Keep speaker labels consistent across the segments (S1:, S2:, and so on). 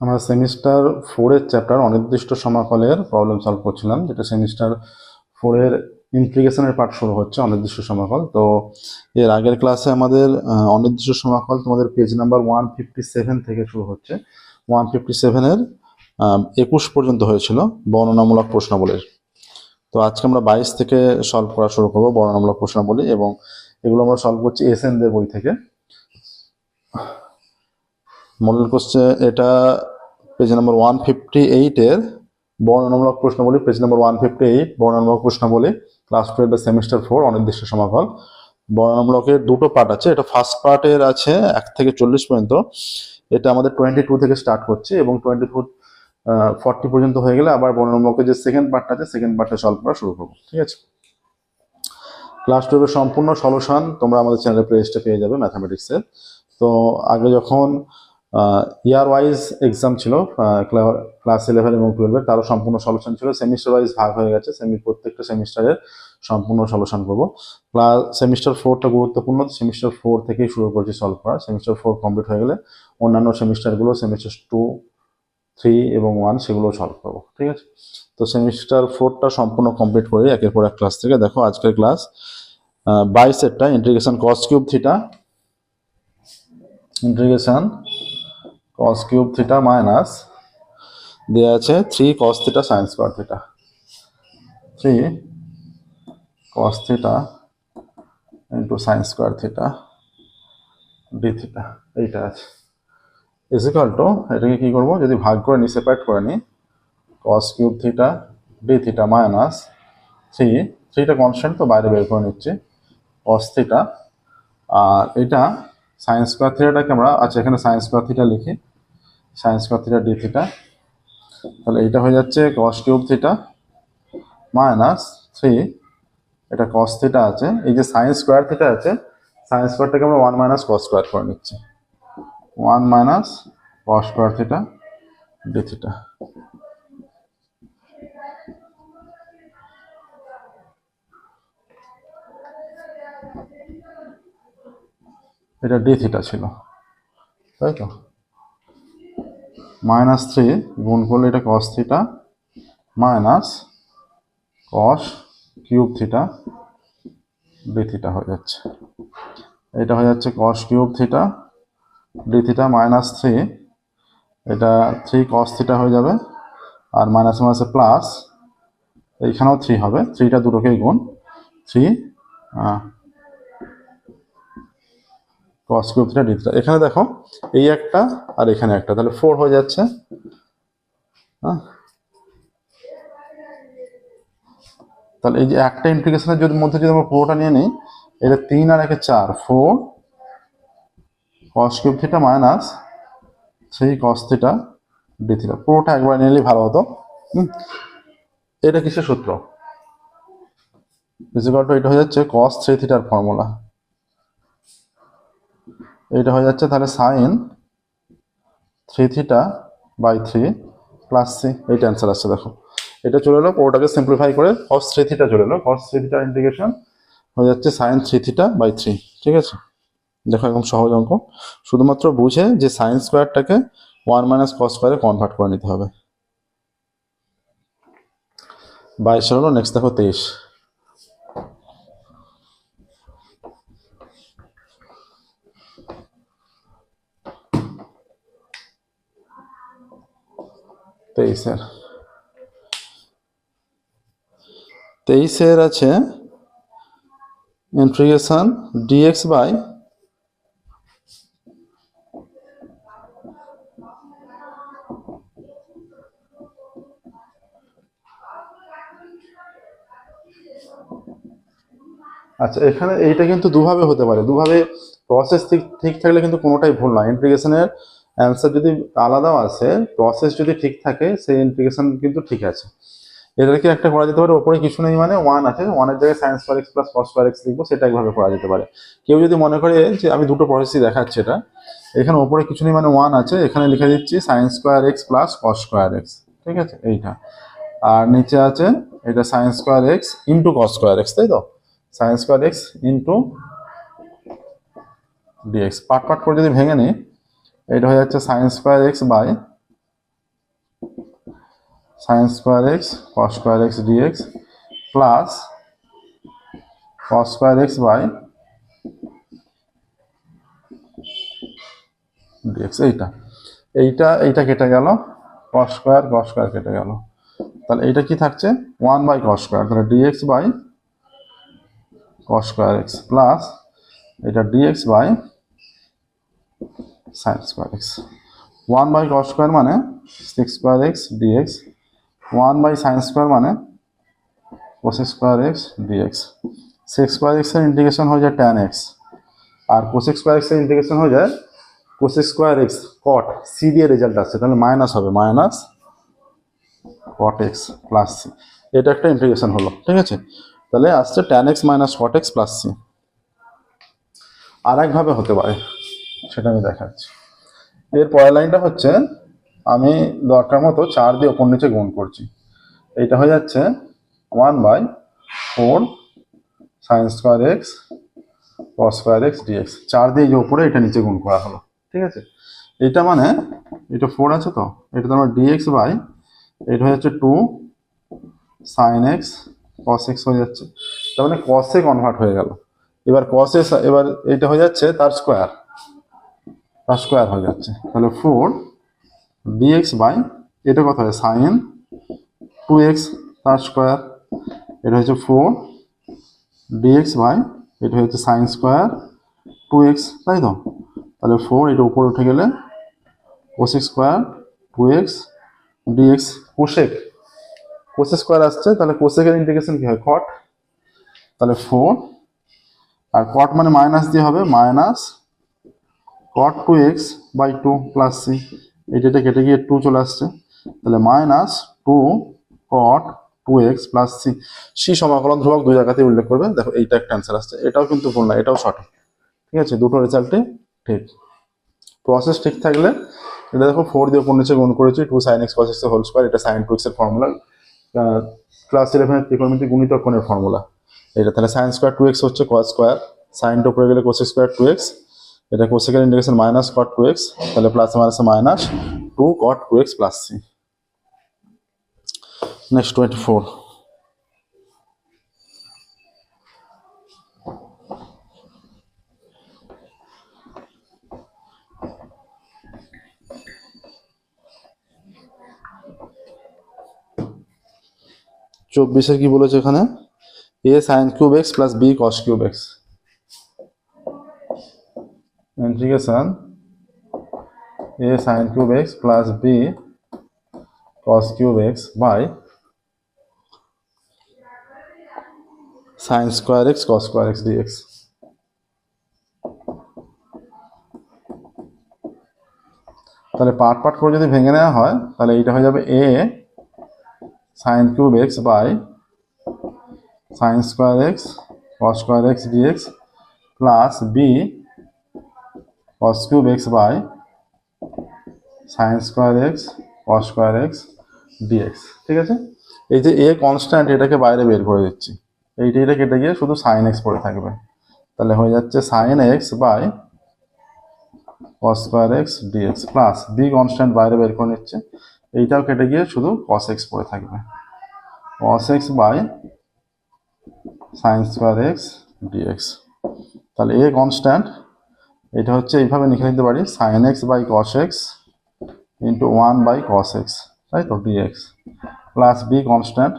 S1: আমরা সেমিস্টার ফোরের চ্যাপ্টার অনির্দিষ্ট সমাকলের প্রবলেম সলভ করছিলাম, যেটা সেমিস্টার ফোরের ইন্ট্রিগেশনের পার্ট শুরু হচ্ছে, অনির্দিষ্ট সমাকল। তো এর আগের ক্লাসে আমাদের অনির্দিষ্ট সমাকল তোমাদের page number one fifty seven থেকে শুরু হচ্ছে। ওয়ান ফিফটি সেভেনের একুশ পর্যন্ত হয়েছিল বর্ণনামূলক প্রশ্নাবলীর। তো আজকে আমরা বাইশ থেকে সলভ করা শুরু করব বর্ণনামূলক প্রশ্নাবলী এবং এগুলো আমরা সলভ করছি এস এন দের বই থেকে। মডেল কোশ্চেন এটা পেজ নাম্বার ওয়ান ফিফটি এইটের বর্ণনামূলক প্রশ্নাবলী page number one fifty eight বর্ণনামূলক প্রশ্নাবলী ক্লাস টুয়েলভের সেমিস্টার ফোর অনির্দিষ্ট সমাফল বর্ণনামূলকের দুটো পার্ট আছে, এটা ফার্স্ট পার্টের আছে এক থেকে চল্লিশ পর্যন্ত। এটা আমাদের টোয়েন্টি টু থেকে স্টার্ট করছে এবং টোয়েন্টি টু ফর্টি পর্যন্ত হয়ে গেলে আবার বর্ণনামূলকের যে সেকেন্ড পার্টটা আছে সেকেন্ড পার্টটা সলভ করা শুরু করব, ঠিক আছে? ক্লাস টুয়েলভের সম্পূর্ণ সলিউশন তোমরা আমাদের চ্যানেলে প্লেলিস্টে পেয়ে যাবে ম্যাথামেটিক্সের তো আগে যখন ইয়ার ওয়াইজ এক্সাম ছিল ক্লাস ইলেভেন এবং টুয়েলভের তারও সম্পূর্ণ সলিউশন ছিল। সেমিস্টার ওয়াইজ ভাগ হয়ে গেছে সেমি প্রত্যেকটা সেমিস্টারের সম্পূর্ণ সলিউশন করব। ক্লাস সেমিস্টার ফোরটা গুরুত্বপূর্ণ সেমিস্টার ফোর থেকেই শুরু করেছি সলভ করা। সেমিস্টার ফোর কমপ্লিট হয়ে গেলে অন্যান্য সেমিস্টারগুলো সেমিস্টার টু থ্রি এবং ওয়ান সেগুলো সলভ করব, ঠিক আছে? তো সেমিস্টার ফোরটা সম্পূর্ণ কমপ্লিট করে, একের পর এক ক্লাস থেকে। দেখো, আজকের class বাইশেরটা integration cos cube theta integration cos cube theta minus দেওয়া আছে three cos theta sine square theta three cos theta into sine square theta d theta এইটা আছে। ইজিকাল টু এটাকে কি করব? যদি ভাগ করে নিই সেপারেট করে নিই, cos cube theta d theta minus three থ্রিটা কনস্ট্যান্ট তো বাইরে বের করে নিচ্ছি, cos থিটা আর এটা সাইন স্কোয়ার থিটাটাকে আমরা আচ্ছা এখানে সাইন স্কোয়ার থিটা লিখি। Sine square theta d theta. তাহলে এইটা হয়ে যাচ্ছে cos cube theta minus three. এটা কস থিটা আছে। এই যে সাইন স্কোয়ার থিটা আছে, সাইন স্কোয়ারটাকে আমরা ওয়ান মাইনাস কস স্কোয়ার করে নিচ্ছি। One minus cos square theta d theta. এটা ডি থিটা ছিল। তাই তো? মাইনাস থ্রি গুণ করলে এটা cos theta, minus cos cube theta d theta হয়ে যাচ্ছে। এটা হয়ে যাচ্ছে cos cube theta d theta minus three. এটা থ্রি কস থিটা হয়ে যাবে আর মাইনাস মাইনাসে প্লাস এইখানেও থ্রি হবে। থ্রিটা দুটোকেই গুণ। Three cos cube theta d theta এখানে দেখো, এই একটা আর এখানে একটা, তাহলে ফোর হয়ে যাচ্ছে। হ্যাঁ? তাহলে এই যে একটা ইন্টিগ্রেশনের যদি মধ্যে যদি আমরা পুরোটা নিয়ে নিই, এটা তিন আর একে চার four cos cube theta minus three cos theta d theta পুরোটা একবার নিলেই ভালো হতো। এটা কিসের সূত্র? ইজিকাল টু এটা হয়ে যাচ্ছে কস থ্রি থিটার ফর্মুলা এটা হয়ে যাচ্ছে তাহলে sine three theta by three plus C এইটা অ্যান্সার আসছে, দেখো। এটা চলে এলো ওটাকে সিম্পলিফাই করে কস থ্রি থিটা চলে এলো কস থ্রি থিটার ইন্টিগ্রেশন হয়ে যাচ্ছে sine three theta by three ঠিক আছে? দেখো একদম সহজ অঙ্ক। শুধুমাত্র বুঝে যে সাইন স্কোয়ারটাকে ওয়ান মাইনাস কস স্কোয়ারে কনভার্ট করে নিতে হবে। বাইশ হলো নেক্সট দেখো তেইশ। তেইশের। তেইশের আছে ইন্টিগ্রেশন ডিএক্স বাই আচ্ছা এখানে এইটা কিন্তু দুভাবে হতে পারে। দুভাবে প্রসেস ঠিক ঠিক থাকলে কিন্তু কোনোটাই ভুল নয় ইন্টিগ্রেশনের অ্যান্সার যদি আলাদাও আছে প্রসেস যদি ঠিক থাকে, সেই ইন্টিগ্রেশন কিন্তু ঠিক আছে। এটাকে একটা করা যেতে পারে? ওপরে কিছু নেই মানে ওয়ান আছে। ওয়ানের জায়গায় sine square x plus cos square x লিখব, সেটা একভাবে করা যেতে পারে। কেউ যদি মনে করে যে আমি দুটো প্রসেসই দেখাচ্ছি এটা, এখানে ওপরে কিছু নেই মানে ওয়ান আছে, এখানে লিখে দিচ্ছি sine square x plus cos square x ঠিক আছে? এইটা। আর নিচে আছে, এটা sine square x into cos square x তাই তো? Sine square x into dx part part করে যদি ভেঙে নিই এটা হয়ে যাচ্ছে sine square x by sine square x cos square x dx plus cos square x by dx এইটা। এইটা এইটা কেটে গেল কস স্কোয়ার কস স্কোয়ার কেটে গেল। তাহলে এইটা কি থাকছে? ওয়ান বাই কস স্কোয়ার তাহলে dx by cos square x plus এটা dx by sine square x one by cos square মানে sec square x dx one by sine square মানে cosec square x dx sec square এক্সের integration হয়ে যায় tan x আর cosec square এক্সের integration হয়ে যায় cosec square x cot C দিয়ে রেজাল্ট আসছে, তাহলে মাইনাস হবে minus cot x plus C এটা একটা ইন্টিগ্রেশন হলো, ঠিক আছে? তাহলে আসছে tan x minus cot x plus C আর একভাবে হতে পারে। সেটা আমি দেখাচ্ছি। এর পরের লাইনটা হচ্ছে, আমি দরকার মতো চার দিয়ে ওপর নিচে গুণ করছি। এইটা হয়ে যাচ্ছে one by four sine square x cos square x dx চার দিয়ে যে উপরে, এটা নিচে গুণ করা হলো। ঠিক আছে? এটা মানে এটা ফোর আছে তো? এটা তোমার ডিএক্স বাই এটা হয়ে যাচ্ছে two sine x cos x হয়ে যাচ্ছে। তার মানে কসে কনভার্ট হয়ে গেল। এবার কসে এবার এটা হয়ে যাচ্ছে তার স্কোয়ার তার স্কোয়ার হয়ে যাচ্ছে। তাহলে ফোর ডিএক্স বাই এটা কত হয়? সাইন টু এক্স তার স্কোয়ার এটা হচ্ছে ফোর ডিএক্স বাই এটা হচ্ছে সাইন স্কোয়ার টু এক্স তাই তো? তাহলে ফোর এটা উপরে উঠে গেলে cosec square two x dx cosec cosec square আসছে, তাহলে কোসেকের ইন্টিগ্রেশন কী হয়? কট তাহলে ফোর আর কট মানে মাইনাস দিয়ে হবে minus two x by two plus C এটা কেটে গিয়ে টু চলে আসছে। তাহলে minus two cot two x plus C C সমাকলন ধ্রুবক দুই জায়গাতে উল্লেখ করবে। দেখো এইটা একটা অ্যান্সার আসছে। এটাও কিন্তু ভুল না, এটাও সঠিক। ঠিক আছে? দুটো রেজাল্টে ঠিক। প্রসেস ঠিক থাকলে, এটা দেখো ফোর দিয়ে উপর নিচে গুণ করেছি two sine x cos x whole square এটা সাইন টু এক্সের ফর্মুলা ক্লাস ইলেভেনের ত্রিকোণমিতি গুণিতক কোণের ফর্মুলা এটা তাহলে সাইন স্কোয়ার টু এক্স হচ্ছে কস স্কোয়ার সাইনটা উপরে গেলে কোসেক স্কোয়ার টু এক্স এটা কোসেকের integration minus cot two x তাহলে plus minus minus two cot two x plus C next twenty four চব্বিশের কি বলেছে এখানে? A sine cube x plus b cos cube x integration a sin cube x plus b cos cube x by sin square x cos square x dx. তাহলে part part করে যদি ভেঙে নেওয়া হয়, তাহলে এইটা হয়ে যাবে a sine cube x by sine square x cos square x dx plus b cos cube x by sin square x, cos square x dx, ঠিক আছে? এই যে a কনস্ট্যান্ট এটাকে বাইরে বের করে দিচ্ছি, এইটা এটা কেটে গিয়ে শুধু sin x পড়ে থাকবে। তাহলে হয়ে যাচ্ছে sin x by cos square x dx plus b constant বাইরে বের করে নিচ্ছে, এইটাও কেটে গিয়ে শুধু cos x পড়ে থাকবে। cos x by sin square x dx, তাহলে a কনস্ট্যান্ট এটা হচ্ছে এইভাবে লিখে নিতে পারি। Sine x by cos x into one by cos x তাই তো? Dx plus b constant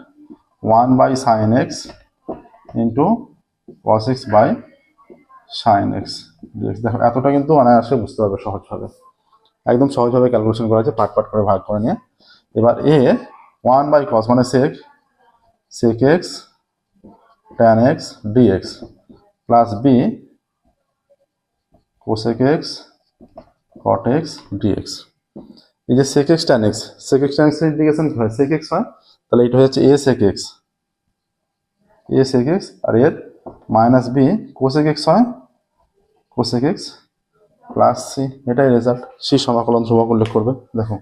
S1: one by sine x into cos x by sine x dx দেখো, এতটা কিন্তু অনায়াসে বুঝতে পারবে সহজভাবে। একদম সহজভাবে ক্যালকুলেশন করা আছে পার্ট পার্ট করে ভাগ করে নিয়ে। এবার এ ওয়ান বাই কস মানে sec sec x tan x dx plus b cosec x cot x dx এই যে sec x tan x sec x tan x integration কি হয়? সেক এক্স হয়? তাহলে এটা হচ্ছে এ সেক এক্স এ সেক এক্স আর এর মাইনাস বি কোসেক এক্স হয়? কোসেক এক্স প্লাস সি এটাই রেজাল্ট সি সমাকলন ধ্রুবক উল্লেখ করবে, দেখো।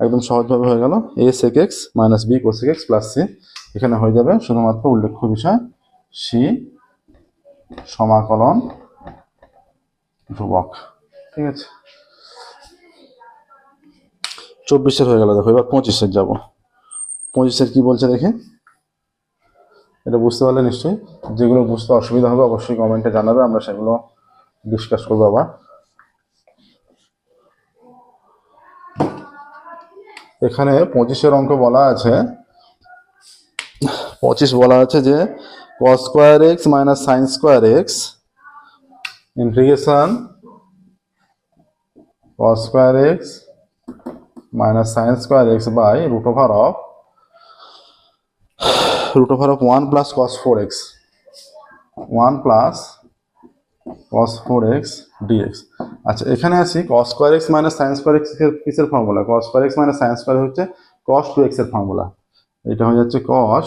S1: একদম সহজভাবে হয়ে গেল। A sec x minus b cosec x plus C এখানে হয়ে যাবে শুধুমাত্র উল্লেখ্য বিষয় সি সমাকলন ধ্রুবক ঠিক আছে? চব্বিশের হয়ে গেল, দেখো, এবার পঁচিশের যাব। পঁচিশের কি বলছে দেখে? এটা বুঝতে পারলে নিশ্চয়ই। যেগুলো বুঝতে অসুবিধা হবে, অবশ্যই কমেন্টে জানাবে, আমরা সেগুলো ডিসকাস করব আবার। এখানে পঁচিশের অঙ্ক বলা আছে, পঁচিশ বলা আছে যে cos square x minus sine square x integration cos square x minus sin square x by root over of root over of 1 plus cos 4x 1 plus cos 4x dx আচ্ছা এখানে আসি cos square x minus sin square x এর কিসের formula cos square x minus sin square হচ্ছে cos 2x এর formula এটা হয়ে যাচ্ছে cos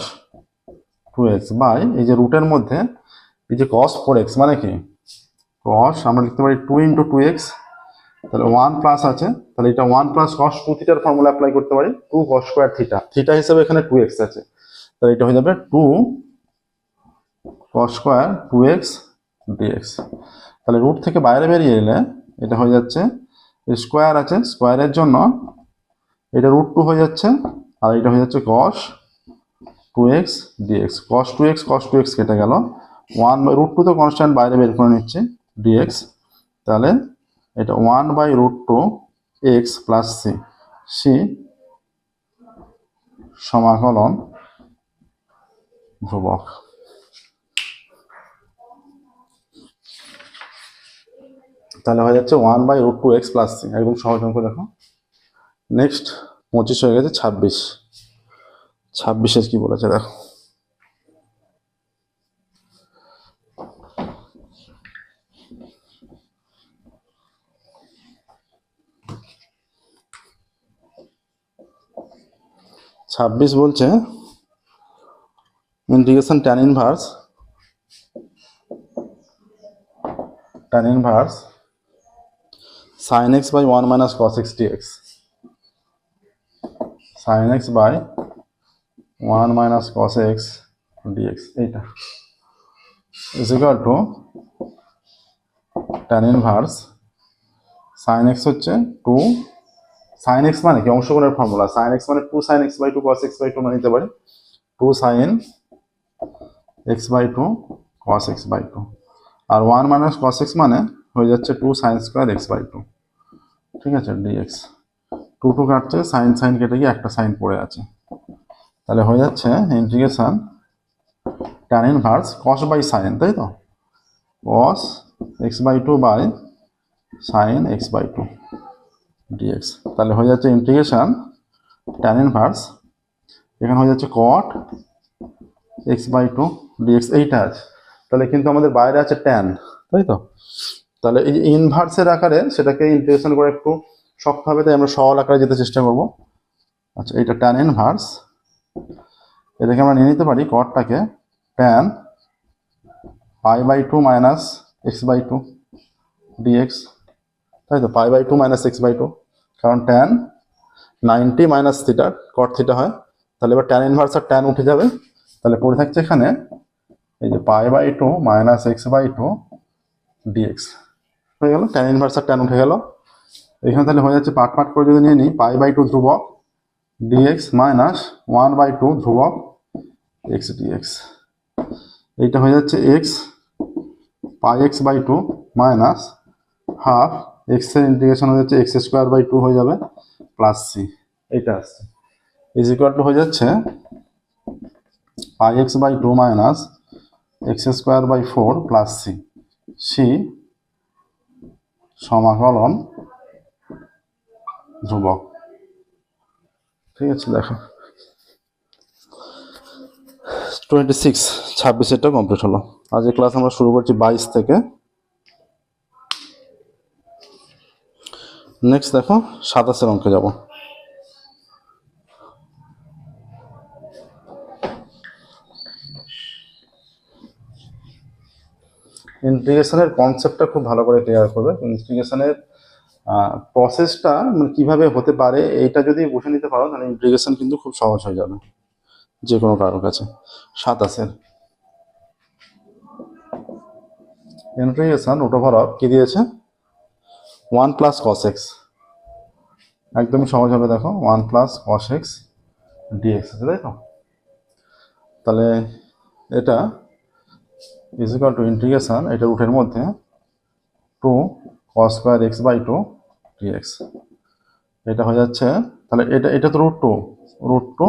S1: 2x বাই এই যে রুটের মধ্যে এই যে cos 4x মানে কি cos, আমরা লিখতে পারি 2 ইন্টু টু এক্স তাহলে ওয়ান প্লাস আছে, তাহলে এটা ওয়ান প্লাস কস টু থিটার ফর্মুলা অ্যাপ্লাই করতে পারি two cos square theta theta হিসেবে এখানে টু এক্স আছে, তাহলে এটা হয়ে যাবে two cos square two x dx তাহলে রুট থেকে বাইরে বেরিয়ে এলে এটা হয়ে যাচ্ছে স্কোয়ার আছে স্কোয়ারের জন্য এটা রুট টু হয়ে যাচ্ছে, আর এটা হয়ে যাচ্ছে cos two x dx cos two x cos two x কেটে গেল ওয়ান বাই রুট টু তো কনস্ট্যান্ট বাইরে বের করে নিচ্ছে ডিএক্স তাহলে এটা one by root two x plus c c সমাকলন ধ্রুবক। তাহলে হয়ে যাচ্ছে one by root two x plus c একদম সহজ অঙ্ক দেখো। নেক্সট পঁচিশ হয়ে গেছে ছাব্বিশ। ছাব্বিশের কি বলেছে দেখো। ছাব্বিশ বলছে। Integration tan inverse tan inverse sine x by one minus cos x dx sine x by one minus cos x dx এইটা। Is equal to tan inverse sine x হচ্ছে টু সাইন এক্স মানে কি? অংশগ্রহণের formula sine x মানে two sine x by two cos x by two নিতে পারি। Two sine x by two cos x by two R one minus cos x মানে হয়ে যাচ্ছে two sine square x by two ঠিক আছে? Dx two two কাটছে sine sine কেটে গিয়ে একটা সাইন পড়ে আছে। তাহলে হয়ে যাচ্ছে integration tan inverse cos by sine তাই তো? Cos x by two by sine x by two dx তাহলে হয়ে যাচ্ছে ইন্টিগ্রেশন ট্যান ইনভার্স এখানে হয়ে যাচ্ছে cot x by two dx এইটা আছে। তাহলে কিন্তু আমাদের বাইরে আছে ট্যান তাই তো? তাহলে এই যে ইনভার্সের আকারে সেটাকে ইন্টিগ্রেশন করে একটু শক্ত হবে তাই আমরা সরল আকারে যেতে চেষ্টা করব। আচ্ছা এইটা ট্যান ইনভার্স এটাকে আমরা নিয়ে নিতে পারি কটটাকে tan pi by two minus x by two dx তাই তো? Pi by two minus x by two. কারণ ট্যান নাইনটি মাইনাস থিটার কট থিটা হয়। তাহলে এবার ট্যান ইনভার্স আর ট্যান উঠে যাবে। তাহলে পড়ে থাকছে এখানে এই যে pi by two minus x by two dx হয়ে গেল? ট্যান ইনভার্স আর ট্যান উঠে গেল। এখানে তাহলে হয়ে যাচ্ছে পাট পাট করে যদি নিয়ে নিই, পাই বাই টু ধ্রুবক dx minus one by two ধ্রুবক এক্স ডিএক্স এইটা হয়ে যাচ্ছে x pi x by two minus half এক্সের ইন্টিগ্রেশন হয়ে যাচ্ছে এক্স স্কোয়ার বাই টু হয়ে যাবে প্লাস সি এইটা আসছে ইজ ইকুয়াল টু হয়ে যাচ্ছে pi x by two minus x square by four plus c c সমাকলন ধ্রুবক। ঠিক আছে দেখো। টোয়েন্টি সিক্স ছাব্বিশেরটা কমপ্লিট হলো। আজকে ক্লাস আমরা শুরু করছি বাইশ থেকে নেক্সট দেখো, সাতাশের অঙ্কে যাব। ইন্টিগ্রেশনের কনসেপ্টটা খুব ভালো করে ক্লিয়ার করবে। ইন্টিগ্রেশনের প্রসেসটা মানে কীভাবে হতে পারে, এইটা যদি বুঝে নিতে পারো, তাহলে ইন্টিগ্রেশন কিন্তু খুব সহজ হয়ে যাবে। যে কোনো কারোর কাছে। সাতাশের। ইন্টিগ্রেশন রুট ওভার অফ কি দিয়েছে? ওয়ান প্লাস কস এক্স একদমই সহজ হবে, দেখো। One plus cos x dx আছে তো? তাহলে এটা ইজ ইকাল টু ইন্টিগ্রেশন এটা রুটের মধ্যে two cos square x by two dx এটা হয়ে যাচ্ছে, তাহলে এটা এটা তো রুট টু রুট টু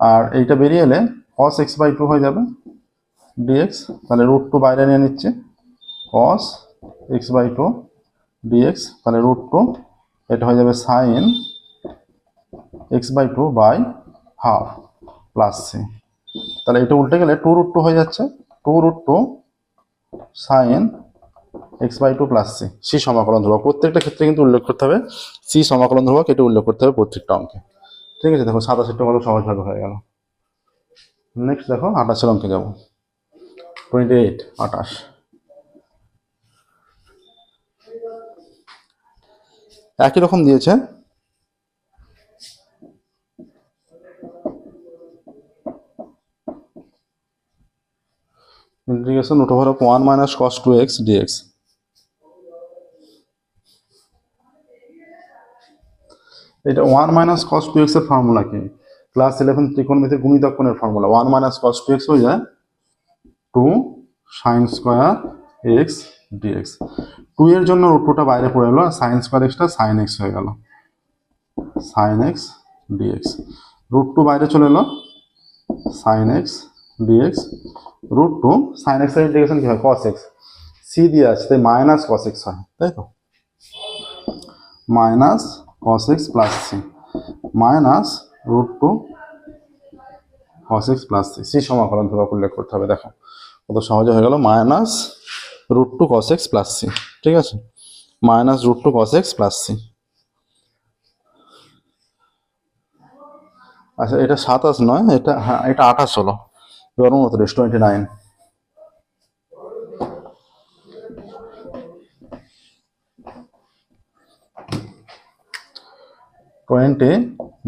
S1: আর এইটা বেরিয়ে এলে কস এক্স বাই টু হয়ে যাবে ডিএক্স তাহলে রুট টু বাইরে নিয়ে নিচ্ছে cos x by two dx তাহলে রুট টু এটা হয়ে যাবে sine x by two by half plus c তাহলে এটা উল্টে গেলে টু রুট টু হয়ে যাচ্ছে। Two root two sine x by two plus c c সমাকলন ধ্রুবক। প্রত্যেকটা ক্ষেত্রে কিন্তু উল্লেখ করতে হবে। সি সমাকলন ধ্রুবক, এটা উল্লেখ করতে হবে প্রত্যেকটা অঙ্কে। ঠিক আছে, দেখো সাতাশেরটা কত সহজভাবে হয়ে গেল। নেক্সট দেখো, আঠাশের অঙ্কে যাব। টোয়েন্টি এইট আঠাশ। একই রকম দিয়েছে integration root over of one minus cos two x dx এটা ওয়ান মাইনাস কস টু এক্সের ফর্মুলা কি? ক্লাস ইলেভেন ত্রিকোণমিতির গুণিতক কোণের formula one minus cos two x হয়ে যায় two sine square x dx two এর জন্য রুট টুটা বাইরে পড়ে এলো সাইন স্কোয়ার এক্সটা সাইন এক্স হয়ে গেল। Sine x dx root two বাইরে চলে এলো। Sine x dx root two sine এক্সের ইন্টিগ্রেশন কি হয়? কস এক্স সি দিয়ে আছে, তাই মাইনাস কস এক্স হয়, তাই তো? Minus cos x plus c minus root two cos x plus c c সমাকলন ধ্রুবক উল্লেখ করতে হবে, দেখো। কত সহজে হয়ে গেল? Minus root two cos x plus c ঠিক আছে? Minus root two cos x plus c আচ্ছা এটা সাতাশ নয়, এটা হ্যাঁ এটা আঠাশ হলো। এবার উনত্রিশ টোয়েন্টি নাইন টোয়েন্টি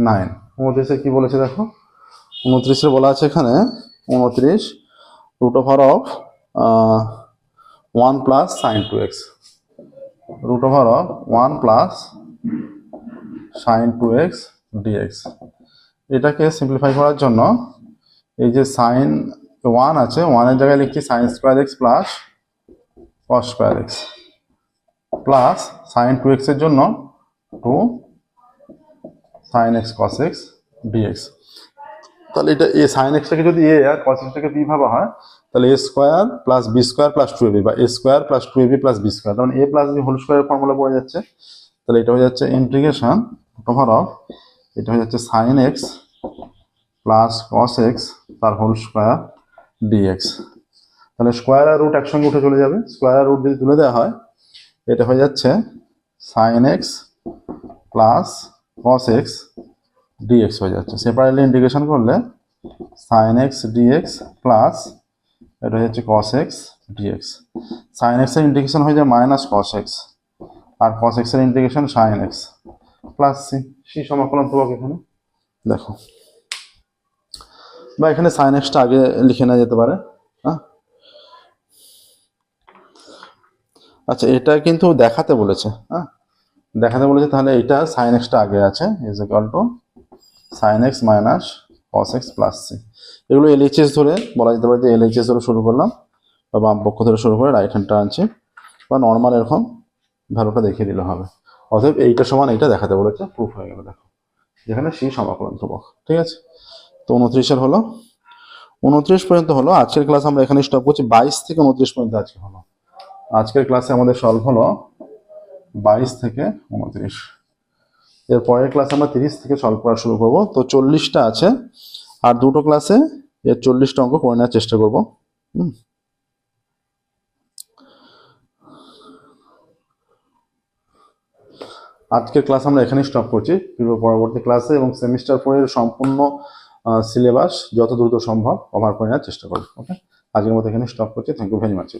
S1: নাইন উনত্রিশে কী বলেছে দেখো? উনত্রিশে বলা আছে এখানে, উনত্রিশ root of R of 1 plus sine 2x root over of 1 plus sine 2x dx এটাকে সিম্পলিফাই করার জন্য এই যে সাইন ওয়ান আছে ওয়ানের জায়গায় লিখছি sine square x plus cos square x. Plus sine two এক্সের জন্য two sine x cos x dx. তাহলে এটা এ সাইন এক্সটাকে যদি এ আর কস এক্সটাকে বি ভাবা হয়, তাহলে A square plus B square plus two AB বা A square plus two AB plus B square তখন এ প্লাস বি হোল স্কোয়ারের ফর্মুলা পড়ে যাচ্ছে। তাহলে এটা হয়ে যাচ্ছে ইন্টিগ্রেশন ওভার অফ এটা হয়ে যাচ্ছে sine x plus cos x তার হোল স্কোয়ার ডিএক্স তাহলে স্কোয়ার আর রুট একসঙ্গে উঠে চলে যাবে স্কোয়ার আর রুট যদি তুলে দেওয়া হয়, এটা হয়ে যাচ্ছে sine x plus cos x dx হয়ে যাচ্ছে। সেপারেটলি ইন্টিগ্রেশন করলে সাইন এক্স ডিএক্স প্লাস এটা যাচ্ছে কস এক্স ডিএক্স সাইন এক্সের ইন্টিগ্রেশন হয়ে যায় মাইনাস কস এক্স আর কস এক্সের integration sine x plus c c সমাকলন ধ্রুবক এখানে। দেখো। বা এখানে সাইন এক্সটা আগে লিখে নেওয়া যেতে পারে হ্যাঁ? আচ্ছা এটা কিন্তু দেখাতে বলেছে হ্যাঁ? দেখাতে বলেছে তাহলে এটা সাইন এক্সটা আগে আছে is equal to sine x minus cos x plus c এগুলো এলএইচএস ধরে বলা যেতে পারে যে এলএইচএস ধরে শুরু করলাম, বা বাম পক্ষ ধরে শুরু করে রাইট হ্যান্ডটা আনছি, বা নর্মাল এরকম ভ্যালুটা দেখিয়ে দিলে হবে। অতএব এইটা সমান এইটা দেখাতে বলেছে প্রুফ হয়ে গেল, দেখো। যেখানে সি সমাকলন ধ্রুবক, ঠিক আছে? তো উনত্রিশের হলো। উনত্রিশ পর্যন্ত হলো, আজকের ক্লাস আমরা এখানে স্টপ করছি, বাইশ থেকে উনত্রিশ পর্যন্ত আজকে হলো। আজকের ক্লাসে আমাদের সলভ হলো বাইশ থেকে উনত্রিশ। এর পরের ক্লাসে আমরা তিরিশ থেকে সলভ করা শুরু করব। তো চল্লিশটা আছে। আর দুটো ক্লাসে এর চল্লিশটা অঙ্ক করে নেওয়ার চেষ্টা করব। হুম। আজকের ক্লাস আমরা এখানেই স্টপ করছি। পরবর্তী ক্লাসে এবং সেমিস্টার ফোরের সম্পূর্ণ সিলেবাস যত দ্রুত সম্ভব কভার করে নেওয়ার চেষ্টা করব। ওকে আজকের মতো এখানে স্টপ করছি। Thank you very much